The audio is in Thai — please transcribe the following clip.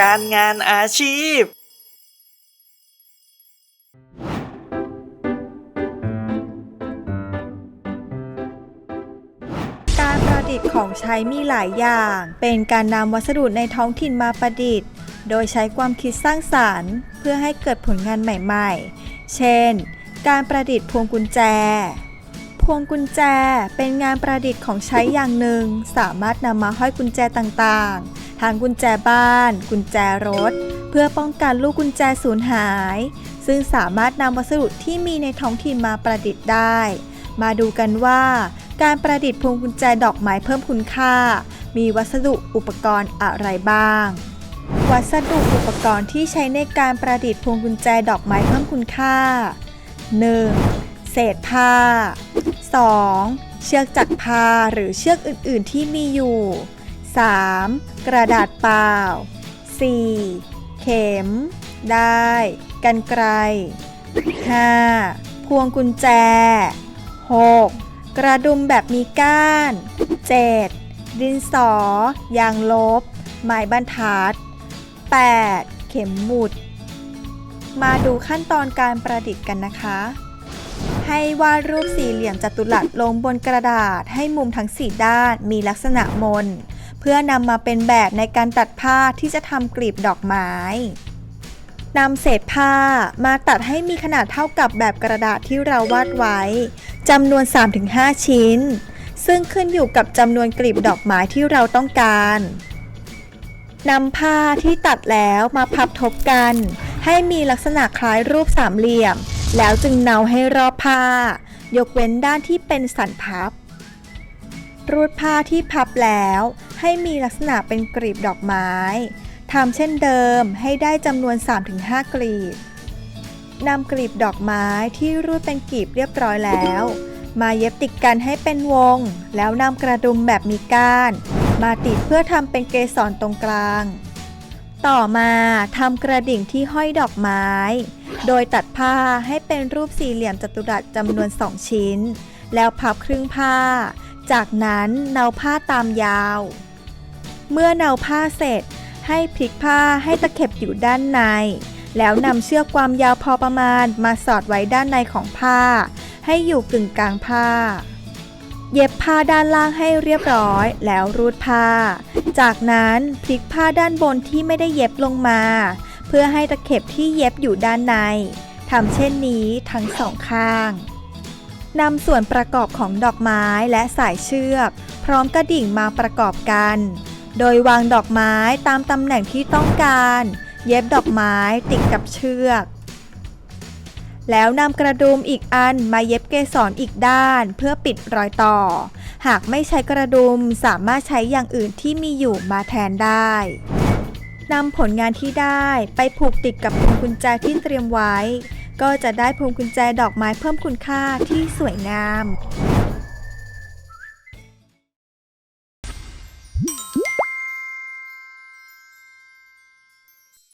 การงานอาชีพ การประดิษฐ์ของใช้มีหลายอย่าง เป็นการนำวัสดุในท้องถิ่นมาประดิษฐ์ โดยใช้ความคิดสร้างสารรค์ เพื่อให้เกิดผลงานใหม่ ๆ เช่น การประดิษฐ์พวงกุญแจพวงกุญแจเป็นงานประดิษฐ์ของใช้อย่างหนึ่ง สามารถนำมาห้อยกุญแจต่างๆ ทั้งกุญแจบ้าน กุญแจรถ เพื่อป้องกันลูกกุญแจสูญหาย ซึ่งสามารถนำวัสดุที่มีในท้องถิ่นมาประดิษฐ์ได้ มาดูกันว่า การประดิษฐ์พวงกุญแจดอกไม้เพิ่มคุณค่า มีวัสดุอุปกรณ์อะไรบ้าง วัสดุอุปกรณ์ที่ใช้ในการประดิษฐ์พวงกุญแจดอกไม้เพิ่มคุณค่า 1. เศษผ้า 2. เชือกจักรผ้าหรือเชือกอื่น ๆ ที่มีอยู่ 3. กระดาษเปล่า 4. เข็ม ได้ กันไกล 5. พวงกุญแจ 6. กระดุมแบบมีก้าน 7. ดินสอ ยางลบ ไม้บรรทัด 8. เข็มหมุด มาดูขั้นตอนการประดิษฐ์กันนะคะ ให้วาดรูปสี่เหลี่ยมจัตุรัสลงบนกระดาษให้มุมทั้งสี่ด้านมีลักษณะมน เพื่อนำมาเป็นแบบในการตัดผ้าที่จะทำกลีบดอกไม้นำเศษผ้ามาตัดให้มีขนาดเท่ากับแบบกระดาษที่เราวาดไว้จำนวน 3-5 ชิ้น ซึ่งขึ้นอยู่กับจำนวนกลีบดอกไม้ที่เราต้องการนำผ้าที่ตัดแล้วมาพับทบกัน ให้มีลักษณะคล้ายรูปสามเหลี่ยม แล้วจึงเนาให้รอบผ้า ยกเว้นด้านที่เป็นสันพับ รูดผ้าที่พับแล้วให้มีลักษณะเป็นกลีบดอกไม้ทำเช่นเดิมให้ได้จำนวน 3-5 กลีบนำกลีบดอกไม้ที่รูดเป็นกลีบเรียบร้อยแล้ว มาเย็บติดกันให้เป็นวง แล้วนำกระดุมแบบมีก้าน มาติดเพื่อทำเป็นเกสรตรงกลาง ต่อมาทำกระดิ่งที่ห้อยดอกไม้ โดยตัดผ้าให้เป็นรูปสี่เหลี่ยมจัตุรัสจำนวน2ชิ้น แล้วพับครึ่งผ้า จากนั้นเนาผ้าตามยาว เมื่อเนาผ้าเสร็จ ให้พลิกผ้าให้ตะเข็บอยู่ด้านใน แล้วนำเชือกความยาวพอประมาณมาสอดไว้ด้านในของผ้า ให้อยู่กึ่งกลางผ้า เย็บผ้าด้านล่างให้เรียบร้อย แล้วรูดผ้า จากนั้นพลิกผ้าด้านบนที่ไม่ได้เย็บลงมา เพื่อให้ตะเข็บที่เย็บอยู่ด้านในทำเช่นนี้ทั้งสองข้าง นำส่วนประกอบของดอกไม้และสายเชือก พร้อมกระดิ่งมาประกอบกัน โดยวางดอกไม้ตามตำแหน่งที่ต้องการ เย็บดอกไม้ติดกับเชือก แล้วนำกระดุมอีกอันมาเย็บเกสรอีกด้านเพื่อปิดรอยต่อ หากไม่ใช้กระดุมสามารถใช้อย่างอื่นที่มีอยู่มาแทนได้นำผลงานที่ได้ไปผูกติดกับพวงกุญแจที่เตรียมไว้ ก็จะได้พวงกุญแจดอกไม้เพิ่มคุณค่าที่สวยงาม